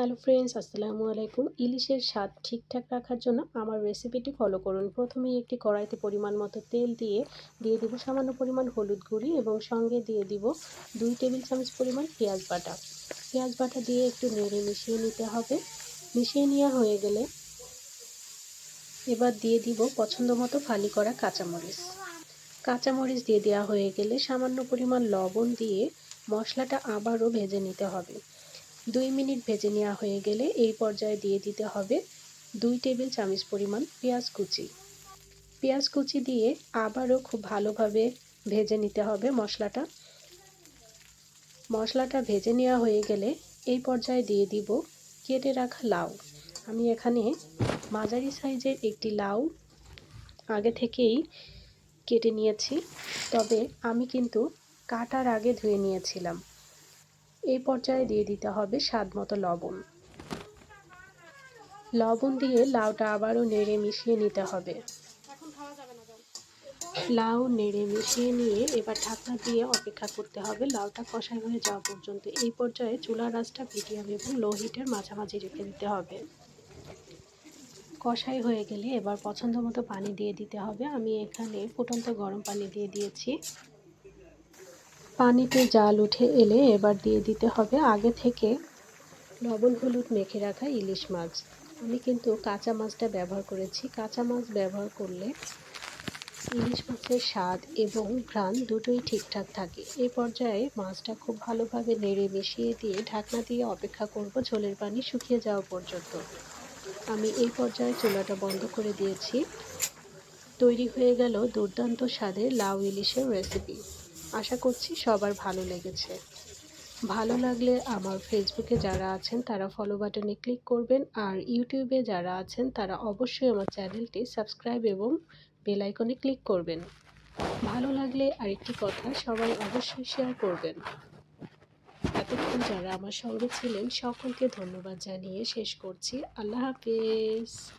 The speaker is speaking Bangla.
হ্যালো ফ্রেন্ডস আসসালামু আলাইকুম। ইলিশের স্বাদ ঠিকঠাক রাখার জন্য আমার রেসিপিটি ফলো করুন। প্রথমেই একটি কড়াইতে পরিমাণ মতো তেল দিয়ে দিয়ে দিব সামান্য পরিমাণ হলুদ গুঁড়ি এবং সঙ্গে দিয়ে দিব দুই টেবিল চামচ পরিমাণ পেঁয়াজ বাটা। পেঁয়াজ বাটা দিয়ে একটু নেড়ে মিশিয়ে নিতে হবে। মিশিয়ে নেওয়া হয়ে গেলে এবার দিয়ে দিব পছন্দ মতো ফালি করা কাঁচামরিচ। কাঁচামরিচ দিয়ে দেওয়া হয়ে গেলে সামান্য পরিমাণ লবণ দিয়ে মশলাটা আবারও ভেজে নিতে হবে। দুই মিনিট ভেজে নেওয়া হয়ে গেলে এই পর্যায়ে দিয়ে দিতে হবে দুই টেবিল চামচ পরিমাণ পেঁয়াজ কুচি। পেঁয়াজ কুচি দিয়ে আবারও খুব ভালোভাবে ভেজে নিতে হবে মশলাটা। মশলাটা ভেজে নেওয়া হয়ে গেলে এই পর্যায়ে দিয়ে দিব কেটে রাখা লাউ। আমি এখানে মাঝারি সাইজের একটি লাউ আগে থেকেই কেটে নিয়েছি, তবে আমি কিন্তু কাটার আগে ধুয়ে নিয়েছিলাম। এই পর্যায়ে দিয়ে দিতে হবে স্বাদ মতো লবণ। লবণ দিয়ে লাউটা আবারও নেড়ে মিশিয়ে নিতে হবে। লাউ নেড়ে মিশিয়ে নিয়ে এবার ঢাকনা দিয়ে অপেক্ষা করতে হবে। লাউটা কষাই হয়ে যাওয়া পর্যন্ত এই পর্যায়ে চুলার রাসটা মিডিয়াম এবং লো হিটের মাঝামাঝি রেখে দিতে হবে। কষাই হয়ে গেলে এবার পছন্দ মতো পানি দিয়ে দিতে হবে। আমি এখানে ফুটন্ত গরম পানি দিয়ে দিয়েছি। পানিতে জাল উঠে এলে এবার দিয়ে দিতে হবে আগে থেকে লবণ, হলুদ মেখে রাখা ইলিশ মাছ। আমি কিন্তু কাঁচা মাছটা ব্যবহার করেছি। কাঁচা মাছ ব্যবহার করলে ইলিশ মাছের স্বাদ এবং ঘ্রাণ দুটোই ঠিকঠাক থাকে। এই পর্যায়ে মাছটা খুব ভালোভাবে নেড়ে মিশিয়ে দিয়ে ঢাকনা দিয়ে অপেক্ষা করব ঝোলের পানি শুকিয়ে যাওয়া পর্যন্ত। আমি এই পর্যায়ে চুলাটা বন্ধ করে দিয়েছি। তৈরি হয়ে গেল দুর্দান্ত স্বাদের লাউ ইলিশের রেসিপি আশা করছি সবার ভালো লেগেছে। ভালো লাগলে আমার ফেসবুকে যারা আছেন, তারা ফলো বাটনে ক্লিক করবেন। আর ইউটিউবে যারা আছেন, তারা অবশ্যই আমার চ্যানেলটি সাবস্ক্রাইব এবং বেল আইকনে ক্লিক করবেন। ভালো লাগলে আরেকটি কথা, সবাই অবশ্যই শেয়ার করবেন। এতক্ষণ যারা আমার সঙ্গে ছিলেন, সকলকে ধন্যবাদ জানিয়ে শেষ করছি। আল্লাহ হাফেজ।